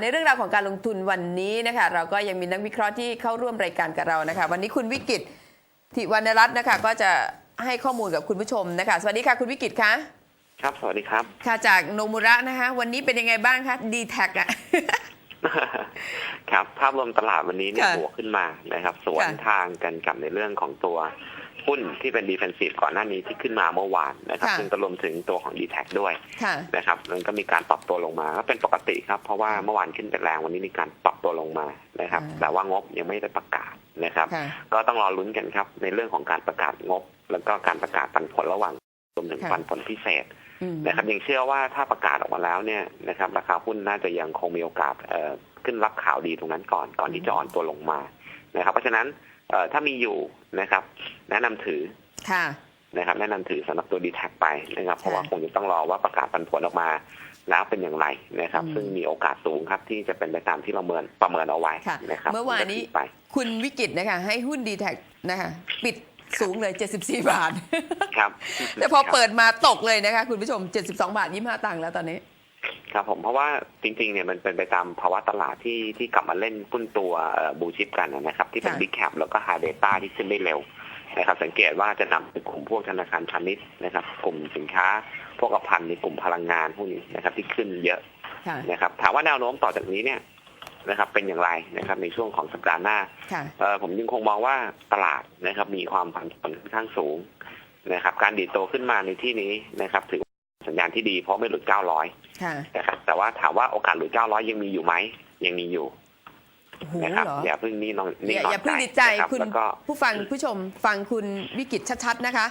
ในเรื่องราวของการลงทุนวันนี้นะคะเราก็ยังมีนักวิเคราะห์ที่เข้าร่วมรายการกับเรานะคะ วันนี้คุณวิกิตธิวรรณรัตน์นะคะ ก็จะให้ข้อมูลกับคุณผู้ชมนะคะ สวัสดีค่ะคุณวิกิตคะครับ สวัสดีครับ ค่ะจากโนมุระนะคะ วันนี้เป็นยังไงบ้างคะดีแท็กอะ ครับ ภาพรวมตลาดวันนี้เนี่ยค่ะบวกขึ้นมานะครับ สวนค่ะ ทางกันกับในเรื่องของตัว หุ้นที่เป็นดีเฟนซีฟก่อนหน้านี้ที่ขึ้นมาเมื่อวานนะครับค่ะซึ่งก็รวมถึงตัวของ d t แทด้วยค่ะนะครับมันก็มีการปรับตัวลงมาก็เป็นปกติครับ เพราะว่าเมื่อวานขึ้นแต่แรงวันนี้มีการปรับตัวลงมานะครับอ่าแต่ว่างบยังไม่ได้ประกาศนะครับค่ะก็ต้องรอลุ้นกันครับในเรื่องของการประกาศงบ แล้วก็การประกาศปันผลระหว่างรวมถึงค่ะปันผลพิเศษอืมนะครับยังเชื่อว่าถ้าประกาศออกมาแล้วเนี่ยนะครับราคาหุ้นน่าจะยังคงมีโอกาสเอ่อขึ้นรับข่าวดีตรงนั้นก่อนก่อนที่จะอ่อนตัวลงมานะครับ เพราะฉะนั้นเอ่อถ้ามีอยู่นะครับ แนะนำถือค่ะนะครับแนะนำถือสำหรับตัวดีแท็ไปนะครับ เพราะว่าค่ะคงจะต้องรอว่าประกาศปันผลออกมาแล้วเป็นอย่างไรนะครับอืมซึ่งมีโอกาสสูงครับที่จะเป็นไปตามที่เราเมินประเมินเอาไว้ค่ะนะครับ เมื่อวานนี้ก็ถืไปคุณวิกิตนะคะ ให้หุ้นดีแท็กนะคะปิดสูงเลย 74 บาท ครับ แต่พอเปิดมาตกเลยนะคะ คุณผู้ชม 72 บาท 25 ตังค์แล้วตอนนี้ ครับผมเพราะว่าจริงๆเนี่ยมันเป็นไปตามภาวะตลาดที่ที่กลับมาเล่นหุ้นตัวบูชิปกันนะครับ ที่เป็นค่ะบิ๊กแคปแล้วก็ไฮเดต้าที่ขึ้นได้เร็ว นะครับ สังเกตว่าจะนำเป็นกลุ่มพวกธนาคารพาณิชย์นะครับ กลุ่มสินค้าพวกภัณฑ์ในกลุ่มพลังงานพวกนี้นะครับ ที่ขึ้นเยอะค่ะนะครับ ถามว่าแนวโน้มต่อจากนี้เนี่ยนะครับ เป็นอย่างไรนะครับ ในช่วงของสัปดาห์หน้าค่ะเอ่อผมยังคงมองว่าตลาดนะครับ มีความผันผวนค่อนข้างสูงนะครับ การดีดตัวขึ้นมาในที่นี้นะครับ ถือว่าสัญญาณที่ดีเพราะไม่หลุด 900ค่ะนะครับแต่ว่าถามว่าโอกาสหลุด 900 ยังมีอยู่ไหมยังมีอยู่ โอ้โหนะครับ เหรออย่าเพิ่งนี่นอนอนี่ย่านอนอย่าเพิ่งดีใจนะครับคุณแล้วก็ ผู้ฟังผู้ชมฟังคุณวิกิตชัดๆนะคะ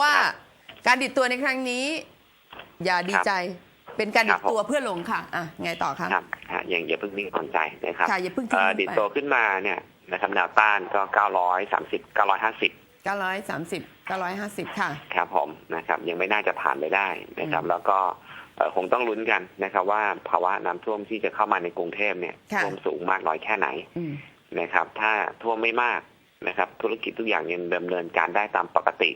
ว่าครับการดิดตัวในครั้งนี้ อย่าดีใจเป็นการดิครัดบผม ตัวเพื่อลงค่ะอะไงต่อคะ ครับฮะยังอย่าเพิ่งนิ่งนอนใจนะครับค่ะอย่าเพิ่งทิ้เอ่งอลงดีดไปตัวขึ้นมาเนี่ยนะครับแนวต้านก็ 930 950 930 950 ค่ะ ครับผมนะครับยังไม่น่าจะผ่านไปได้นะครับอืมแล้วก็เอ่อ คงต้องลุ้นกันนะครับ ว่าภาวะน้ำท่วมที่จะเข้ามาในกรุงเทพเนี่ยค่ะท่วมสูงมากน้อยแค่ไหนอืมนะครับ ถ้าท่วมไม่มากนะครับ ธุรกิจทุกอย่างยังดำเนินการได้ตามปกติ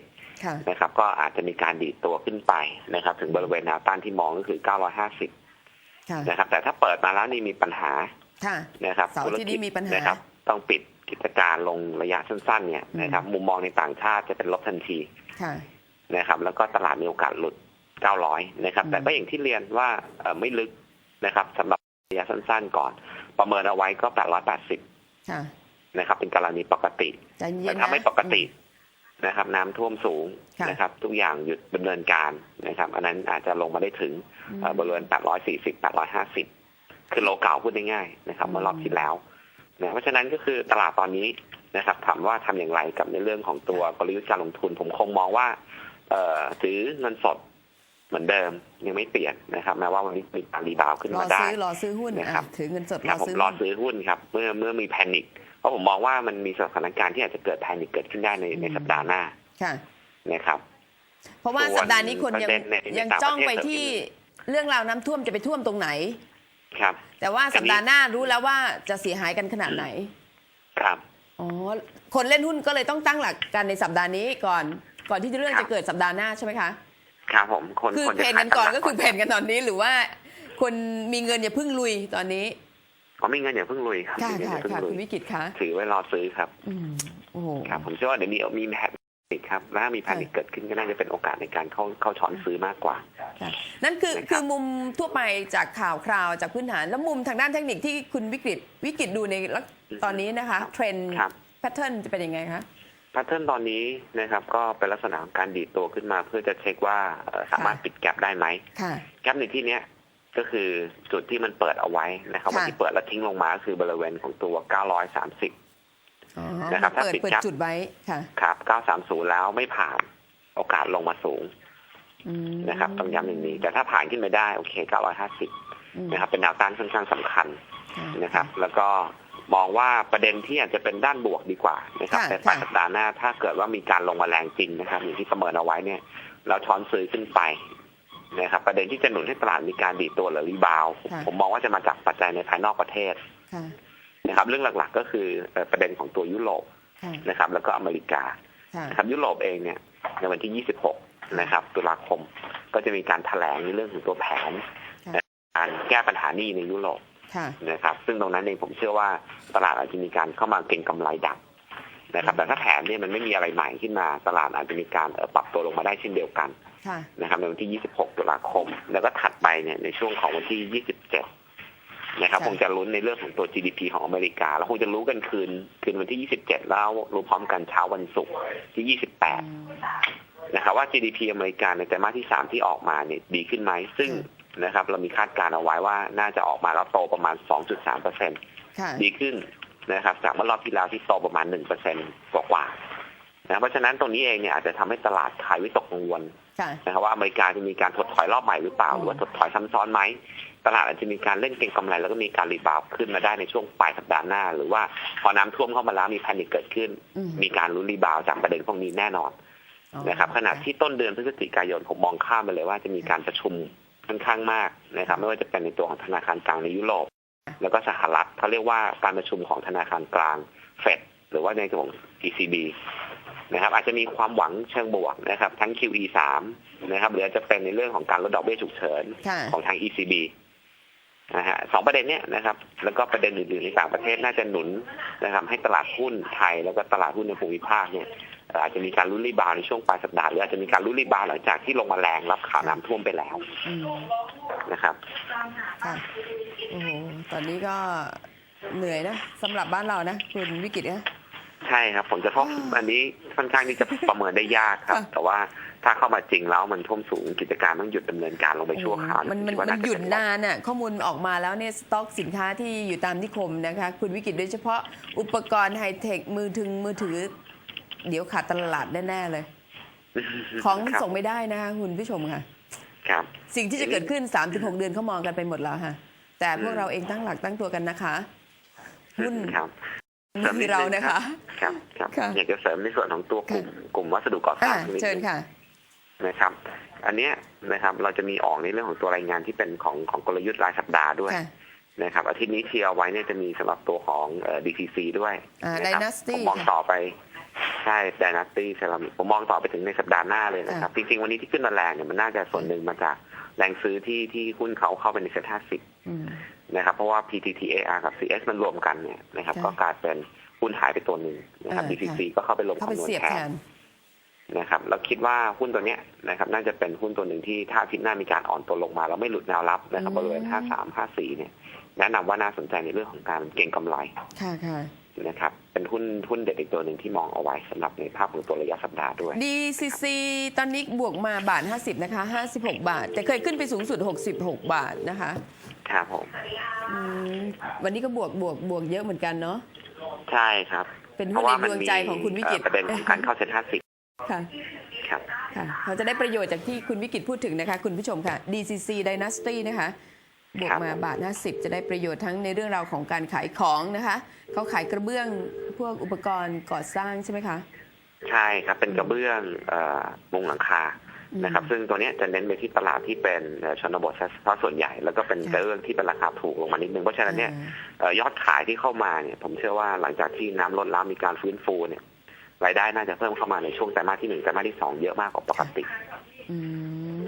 ค่ะนะครับ ก็อาจจะมีการดีดตัวขึ้นไปนะครับ ถึงบริเวณแนวต้านที่มองก็คือ 950ค่ะนะครับ แต่ถ้าเปิดมาแล้วนี่มีปัญหาค่ะนะครับเสาร์อาทิตย์นี้มีปัญหานะครับ ต้องปิดกิจการลงระยะสั้น ๆ เนี่ยอืมนะครับ มุมมองในต่างชาติจะเป็นลบทันทีค่ะนะครับ แล้วก็ตลาดมีโอกาสหลุด 900 นะครับอืมแต่ก็อย่างที่เรียนว่าเอ่อไม่ลึกนะครับสำหรับระยะสั้นๆก่อน ประเมินเอาไว้ก็ 880ค่ะนะครับ เป็นกรณีปกติใจเย็แต่นนะถ้าไม่ปกตินะครับ น้ำท่วมสูงค่ะนะครับ ทุกอย่างหยุดดำเนินการนะครับ อันนั้นอาจจะลงมาได้ถึงอืมเอ่อบริเวณ 840 850 คือโลเก่าพูดง่ายๆนะครับอืมเมื่อรอบที่แล้วนะเพราะฉะนั้นก็คือตลาดตอนนี้นะครับ ถามว่าทำอย่างไรกับในเรื่องของตัวกลยุทธ์การลงทุน ผมคงมองว่า เอ่อถือเงินสด เหมือนเดิมยังไม่เปลี่ยนนะครับแม้ว่าวันนี้มีการรีบาวด์ขึ้นรอมาได้ซื้อรอซื้อหุ้นนะครับอะถือเงินสดครรัอบผมซื้อรอหุ้นซื้อหุ้นครับเมื่อเมื่อมีแพนิคเพราะผมมองว่ามันมีสถานการณ์ที่อาจจะเกิดแพนิคเกิดขึ้นได้ในในอืมสัปดาห์หน้าค่ะนะครับ เพราะว่าส่วนสัปดาห์นี้คนยังประเด็นในยังต่างประเทศจ้องไปก็ที่มีเรื่องราวน้ำท่วมจะไปท่วมตรงไหน ครับ แต่ว่าสัปดาห์หน้ารู้แล้วว่าจะเสียหายกันขนาดไหน ครับอ๋อคนเล่นหุ้นก็เลยต้องตั้งหลักกันในสัปดาห์นี้ก่อน ก่อนที่เรื่องครับจะเกิดสัปดาห์หน้าใช่ไหมคะ ครับผมคนคือคนเพจะนกันก่อนขายก็คือเพนกันตอนนี้หรือว่า คนมีเงินอย่าเพึ่งลุยตอนนี้ เขามีเงินอย่าเพิ่งลุยครับค่ะมีเงินค่ะอย่าเพิ่งค่ะลุคุณยวิกิตคะถือไว้รอซื้อครับ อืมโอ้โห ครับผมเชื่อว่าเดี๋ยวมีมีแพนิคครับแล้วถ้ามีแพนิคค่ะเกิดขึ้นก็น่าจะเป็นโอกาสในการเข้าเข้าช้อนซื้อมากกว่า ค่ะนั่นคือนะครับ คือมุมทั่วไปจากข่าวคราวจากพื้นฐาน แล้วมุมทางด้านเทคนิคที่คุณวิกฤตวิกฤตดูในลักตอนนี้นะคะ เทรนด์ครับ แพทเทิร์นจะเป็นยังไงคะ แพทเทิร์นตอนนี้นะครับก็เป็นลักษณะของการดีดตัวขึ้นมา เพื่อจะเช็คว่าเอ่อสามารถปิดแกลบได้ไหมค่ะแกลบในที่เนี้ยก็คือจุดที่มันเปิดเอาไว้นะครับค่ะวันที่เปิดแล้วทิ้งลงมาก็คือบริเวณของตัว 930อ๋อนะครับถ้าเปิดปิดเปิดครับจุดไว้ค่ะครับ 930 แล้วไม่ผ่านโอกาสลงมาสูงอืมนะครับต้องย้ำอย่างนี้ แต่ถ้าผ่านขึ้นไปได้ โอเค 950อืมนะครับ เป็นแนวต้านค่อนข้างสำคัญค่ะนะครับ แล้วก็ มองว่าประเด็นที่อาจจะเป็นด้านบวกดีกว่านะครับค่ะในปลายค่ะสัปดาห์หน้าถ้าเกิดว่ามีการลงมาแรงจริงนะครับอย่างที่ประเมินเอาไว้เนี่ย เราช้อนซื้อขึ้นไปนะครับ ประเด็นที่จะหนุนให้ตลาดมีการดีดตัวหรือรีบาวด์ค่ะผมมองว่าจะมาจากปัจจัยในภายนอกประเทศค่ะนะครับ เรื่องหลักๆก็คือเอ่อประเด็นของตัวยุโรปค่ะนะครับ แล้วก็อเมริกาค่ะนะครับยุโรปเองเนี่ยในวันที่ 26 นะครับ ตุลาคมก็จะมีการแถลงในเรื่องของตัวแผนค่ะการแก้ปัญหาหนี้ในยุโรปค่ะ นะครับ ซึ่งตรงนั้นเองผมเชื่อว่าตลาดอาจจะมีการเข้ามาเก็งกำไรดักนะครับ แต่ถ้าแผนเนี่ยมันไม่มีอะไรใหม่ขึ้นมาตลาดอาจจะมีการเอ่อปรับตัวลงมาได้เช่นเดียวกันค่ะนะครับในวันที่ 26 ตุลาคม แล้วก็ถัดไปเนี่ยในช่วงของวันที่ 27 นะครับค่ะคงจะลุ้นในเรื่องของตัว GDP ของอเมริกา แล้วคงจะรู้กันคืนคืนวันที่ 27 แล้วรู้พร้อมกันเช้าวันศุกร์ที่ 28 นะครับว่า GDP อเมริกาในไตรมาสที่ 3 ที่ออกมาเนี่ยดีขึ้นไหม ซึ่ง นะครับ เรามีคาดการณ์เอาไว้ว่าน่าจะออกมาแล้วโตประมาณ 2.3เปอร์เซ็นต์ค่ะดีขึ้นนะครับ จากเมื่อรอบที่แล้วที่โตประมาณ 1 เปอร์เซ็นต์กว่าๆนะเพราะฉะนั้นตรงนี้เองเนี่ยอาจจะทำให้ตลาดขายวิตกกังวลค่ะนะครับว่าอเมริกาจะมีการถดถอยรอบใหม่หรือเปล่าหรือว่าถดถอยซ้ำซ้อนไหมตลาดอาจจะมีการเล่นเก็งกำไรแล้วก็มีการรีบาวด์ขึ้นมาได้ในช่วงปลายสัปดาห์หน้า หรือว่าพอน้ำท่วมเข้ามาแล้วมีแพนิคเกิดขึ้นอืมมีการลุ้นรีบาวด์จากประเด็นพวกนี้แน่นอนอ๋อนะครับขณะที่ต้นเดือนพฤศจิกายนผมมองข้ามไปเลยว่าจะมีการประชุม ค่อนข้างมากนะครับ ไม่ว่าจะเป็นในตัวของธนาคารกลางในยุโรป แล้วก็สหรัฐเขาเรียกว่าการประชุมของธนาคารกลางเฟดหรือว่าในตัวของ ECB นะครับ อาจจะมีความหวังเชิงบวกนะครับ ทั้ง QE 3นะครับหรืออาจจะเป็นในเรื่องของการลดดอกเบี้ยฉุกเฉินค่ะของทาง ECB นะฮะสองประเด็นเนี้ยนะครับ แล้วก็ประเด็นอื่นๆในต่างประเทศน่าจะหนุนนะครับ ให้ตลาดหุ้นไทยแล้วก็ตลาดหุ้นในภูมิภาคเนี่ยเอ่ออาจจะมีการลุ้นรีบาวด์ในช่วงปลายสัปดาห์หรืออาจจะมีการลุ้นรีบาวด์หลังจากที่ลงมาแรงรับข่าวน้ำท่วมไปแล้วอืมนะครับค่ะโอ้โหตอนนี้ก็เหนื่อยนะสำหรับบ้านเรานะคุณวิกฤตนะใช่ครับผลกระทบอ่าอันนี้ค่อนข้างที่จะประเมินได้ยากครับค่ะแต่ว่าถ้าเข้ามาจริงแล้วมันท่วมสูงกิจการต้องหยุดดำเนินการลงไปชั่วคราวมันมันคิว่ามันจะหยุดเป็นานน่ะข้อมูลออกมาแล้วเนี่ยสต็อกสินค้าที่อยู่ตามนิคมนะคะ คุณวิกฤตโดยเฉพาะอุปกรณ์ไฮเทคมือถึงมือถือ เดี๋ยวขาดตลาดแน่ ๆ เลย ของครับส่งไม่ได้นะคะคุณผู้ชมค่ะ ครับ สิ่งที่จะเกิดขึ้น 3-6 เดือนเขามองกันไปหมดแล้วค่ะ แต่พวกเราเองตั้งหลักตั้งตัวกันนะคะหุ้นครับนี่คือเรานะคะ ครับครับค่ะอยากจะเสริมในส่วนของตัวกลุ่ม กลุ่มวัสดุก่อสอ่าร้างนิดนึง เชิญค่ะ นะครับ อันเนี้ยนะครับเราจะมีออกในเรื่องของตัวรายงานที่เป็นของของกลยุทธ์รายสัปดาห์ด้วยค่ะ นะครับอาทิตย์นี้เชียร์เอาไว้เนี่ยจะมีสำหรับตัวของเอ่อ DCC ด้วยอ่านะครับ Dynasty ผมมองต่อไป ใช่ Dynasty เซรามิกผมมองต่อไปถึงในสัปดาห์หน้าเลยนะครับ จริง ๆ วันนี้ที่ขึ้นมาแรงเนี่ยมันน่าจะส่วนหนึ่งมาจากแรงซื้อที่ที่หุ้นเขาเข้าไปในเซ็นห้าสิบอืมนะครับ เพราะว่า PTTAR กับ CS มันรวมกันเนี่ยนะครับค่ะก็กลายเป็นหุ้นหายไปตัวหนึ่งนะครับอ่า DCC ก็เข้าไปลงเข้าไปคำนวณเสียบแทแทนนนะครับเราคิดว่าหุ้นตัวเนี้ยนะครับ น่าจะเป็นหุ้นตัวหนึ่งที่ถ้าอาทิตย์หน้ามีการอ่อนตัวลงมาแล้วไม่หลุดแนวรับนะครับอืมบริเวณ53 54เนี่ย แนะนำว่าน่าสนใจในเรื่องของการเก็งกำไร ค่ะค่ะ นะครับเป็นหุ้นหุ้นเด็ดอีกตัวหนึ่งที่มองเอาไว้สำหรับในภาพของตัวระยะสัปดาห์ด้วย DCC ตอนนี้บวกมาบาท 50 นะคะ 56 บาท แต่เคยขึ้นไปสูงสุด 66 บาทนะคะครับผมอืมวันนี้ก็บวกบวกบวกเยอะเหมือนกันเนาะใช่ครับเป็นเพหุ้นราะว่าในมัดวงมีใจของคุณวิกฤตเอ่อประเด็นของการเข้าเซ็น50ค่ะครับค่ะเขาจะได้ประโยชน์จากที่คุณวิกฤตพูดถึงนะคะ คุณผู้ชมค่ะ DCC Dynasty นะคะบวกมาบาท 50 จะได้ประโยชน์ทั้งในเรื่องราวของการขายของนะคะ เขาขายกระเบื้องพวกอุปกรณ์ก่อสร้างใช่ไหมคะ ใช่ครับเป็นกระเบื้องเอ่อมุงหลังคาอืมนะครับ ซึ่งตัวเนี้ยจะเน้นไปที่ตลาดที่เป็นเอ่อชนบทซะเพราะส่วนใหญ่ แล้วก็เป็นค่ะกระเบื้องที่เป็นราคาถูกลงมานิดนึง เพราะฉะนั้นเนี่ยเอ่อยอดขายที่เข้ามาเนี่ย ผมเชื่อว่าหลังจากที่น้ำลดแล้วมีการฟื้นฟูเนี่ยรายได้น่าจะเพิ่มเข้ามาในช่วงไตรมาสที่หนึ่งไตรมาสที่สองเยอะมากกว่าปกติอืม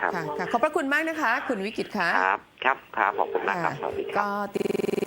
ครับค่ะค่ะขอบพระคุณมากนะคะ คุณวิกฤตค่ะครับ ครับครับขอบคุณมากครับสวัสดีครับก็ติด